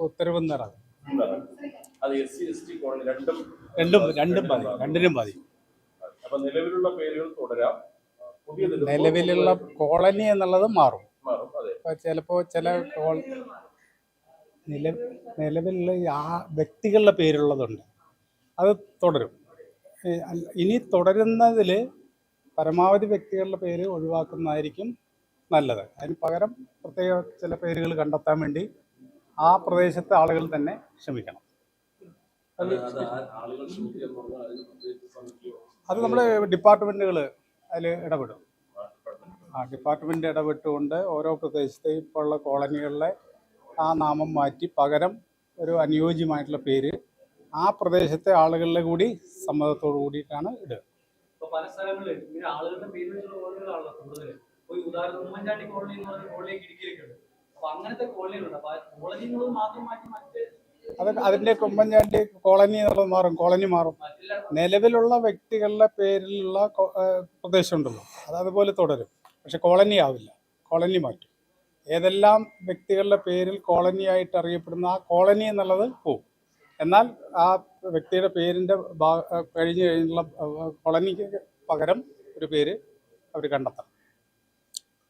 ഉത്തരവ് നിറ രണ്ടും രണ്ടും രണ്ടിനും നിലവിലുള്ള പേരുകൾ തുടരാം. നിലവിലുള്ള കോളനി എന്നുള്ളത് മാറും. ചിലപ്പോ ചില കോൾ നില നിലവിലുള്ള ആ വ്യക്തികളുടെ പേരുള്ളതുണ്ട്. അത് തുടരും. ഇനി തുടരുന്നതിൽ പരമാവധി വ്യക്തികളുടെ പേര് ഒഴിവാക്കുന്നതായിരിക്കും നല്ലത്. അതിന് പകരം പ്രത്യേക ചില പേരുകൾ കണ്ടെത്താൻ വേണ്ടി ആ പ്രദേശത്തെ ആളുകൾ തന്നെ ശ്രമിക്കണം അത് നമ്മുടെ ഡിപ്പാർട്ട്മെന്റുകൾ അതിൽ ഇടപെടും. ആ ഡിപ്പാർട്ട്മെന്റ് ഇടപെട്ടുകൊണ്ട് ഓരോ പ്രദേശത്തെ ഇപ്പോൾ ഉള്ള കോളനികളിലെ ആ നാമം മാറ്റി പകരം ഒരു അനുയോജ്യമായിട്ടുള്ള പേര് ആ പ്രദേശത്തെ ആളുകളുടെ കൂടി സമ്മതത്തോടു കൂടിയിട്ടാണ് ഇടുക. പല സ്ഥലങ്ങളിൽ ഇങ്ങനെ ആളുകളുടെ പേര് വെച്ചുള്ള കോളനികളാണല്ലോ കൂടുതൽ ഉദാഹരണം ഉമ്മൻചാണ്ടി കോളനി എന്ന് പറഞ്ഞ കോളനിയിലേക്ക് ഇടുക്കിയിലൊക്കെ ഉണ്ട്. അപ്പൊ അങ്ങനത്തെ കോളനികളുണ്ട് അപ്പൊ കോളനികൾ മാത്രം മാറ്റി മറ്റ് അത് അതിന്റെ കുമ്പൻചാണ്ടി കോളനി എന്നുള്ളത് മാറും കോളനി മാറും. നിലവിലുള്ള വ്യക്തികളുടെ പേരിലുള്ള പ്രദേശം ഉണ്ടല്ലോ അത് അതുപോലെ തുടരും. പക്ഷെ കോളനി ആവില്ല കോളനി മാറ്റും. ഏതെല്ലാം വ്യക്തികളുടെ പേരിൽ കോളനി ആയിട്ട് അറിയപ്പെടുന്ന ആ കോളനി എന്നുള്ളത് പോവും. എന്നാൽ ആ വ്യക്തിയുടെ പേരിന്റെ കഴിഞ്ഞ് കഴിഞ്ഞുള്ള കോളനിക്ക് പകരം ഒരു പേര് അവർ കണ്ടെത്തണം.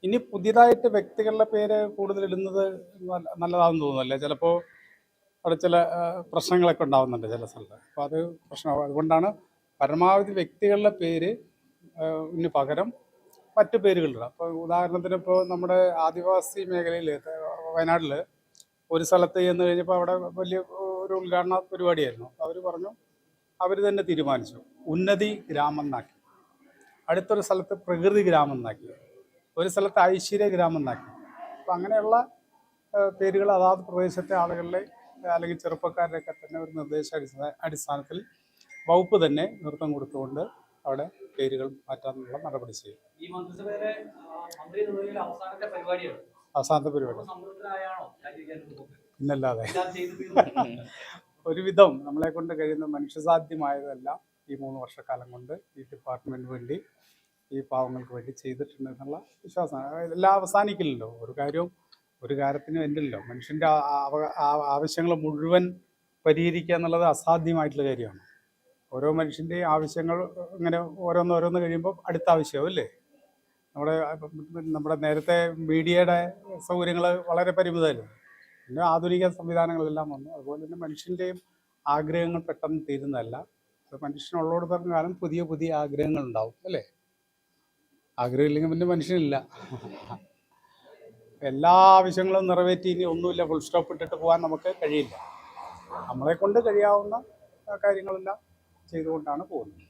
ഇനി പുതിയതായിട്ട് വ്യക്തികളുടെ പേര് കൂടുതൽ ഇടുന്നത് നല്ല- നല്ലതാണെന്ന് തോന്നുന്നല്ലേ? ചിലപ്പോൾ അവിടെ ചില പ്രശ്നങ്ങളൊക്കെ ഉണ്ടാവുന്നുണ്ട് ചില സ്ഥലത്ത്. അപ്പോൾ അത് പ്രശ്നം അതുകൊണ്ടാണ് പരമാവധി വ്യക്തികളുടെ പേര് ഇന് പകരം മറ്റു പേരുകളുണ്ട് അപ്പോൾ ഉദാഹരണത്തിന് ഇപ്പോൾ നമ്മുടെ ആദിവാസി മേഖലയിൽ വയനാട്ടിൽ ഒരു സ്ഥലത്ത് ചെന്ന് കഴിഞ്ഞപ്പോൾ അവിടെ വലിയ ഒരു ഉദ്ഘാടന പരിപാടിയായിരുന്നു. അവർ പറഞ്ഞു അവർ തന്നെ തീരുമാനിച്ചു. ഉന്നതി ഗ്രാമം എന്നാക്കി. അടുത്തൊരു സ്ഥലത്ത് പ്രകൃതി ഗ്രാമം എന്നാക്കി. ഒരു സ്ഥലത്ത് ഐശ്വര്യ ഗ്രാമം എന്നാക്കി അപ്പം അങ്ങനെയുള്ള പേരുകൾ അതാത് പ്രദേശത്തെ ആളുകളിലെ അല്ലെങ്കിൽ ചെറുപ്പക്കാരുടെയൊക്കെ തന്നെ ഒരു നിർദ്ദേശ അടിസ്ഥാന അടിസ്ഥാനത്തിൽ വകുപ്പ് തന്നെ നൃത്തം കൊടുത്തുകൊണ്ട് അവിടെ പേരുകൾ മാറ്റാനുള്ള നടപടി ചെയ്യും ഈ മന്ത്രിസഭയിലെ മന്ത്രി അവസാനത്തെ പരിപാടിയാണ്. അവസാനത്തെ പരിപാടി. ഇന്നല്ലാതെ. പിന്നല്ലാതെ ഒരുവിധം നമ്മളെ കൊണ്ട് കഴിയുന്ന മനുഷ്യസാധ്യമായതെല്ലാം ഈ മൂന്ന് വർഷക്കാലം കൊണ്ട് ഈ ഡിപ്പാർട്ട്മെന്റിന് വേണ്ടി ഈ പാവങ്ങൾക്ക് വേണ്ടി ചെയ്തിട്ടുണ്ട് എന്നുള്ള വിശ്വാസമാണ്. എല്ലാം അവസാനിക്കില്ലല്ലോ. ഒരു കാര്യവും ഒരു കാര്യത്തിനും എന്തില്ലല്ലോ മനുഷ്യന്റെ ആവശ്യങ്ങൾ മുഴുവൻ പരിഹരിക്കുക എന്നുള്ളത് അസാധ്യമായിട്ടുള്ള കാര്യമാണ്. ഓരോ മനുഷ്യന്റെയും ആവശ്യങ്ങൾ ഇങ്ങനെ ഓരോന്ന് ഓരോന്ന് കഴിയുമ്പോൾ അടുത്ത ആവശ്യമാവും അല്ലേ? നമ്മുടെ നമ്മുടെ നേരത്തെ മീഡിയയുടെ സൗകര്യങ്ങൾ വളരെ പരിമിതമല്ലേ? പിന്നെ ആധുനിക സംവിധാനങ്ങളെല്ലാം വന്നു. അതുപോലെ തന്നെ മനുഷ്യന്റെയും ആഗ്രഹങ്ങൾ പെട്ടെന്ന് തീരുന്നതല്ല. മനുഷ്യനുള്ളോടത്തോളം കാലം പുതിയ പുതിയ ആഗ്രഹങ്ങൾ ഉണ്ടാവും അല്ലേ? ആഗ്രഹം ഇല്ലെങ്കിൽ പിന്നെ മനുഷ്യനില്ല. എല്ലാ ആവശ്യങ്ങളും നിറവേറ്റി ഇനി ഒന്നുമില്ല ഫുൾ സ്റ്റോപ്പ് ഇട്ടിട്ട് പോകാൻ നമുക്ക് കഴിയില്ല. നമ്മളെ കൊണ്ട് കഴിയാവുന്ന കാര്യങ്ങളെല്ലാം ചെയ്തുകൊണ്ടാണ് പോകുന്നത്.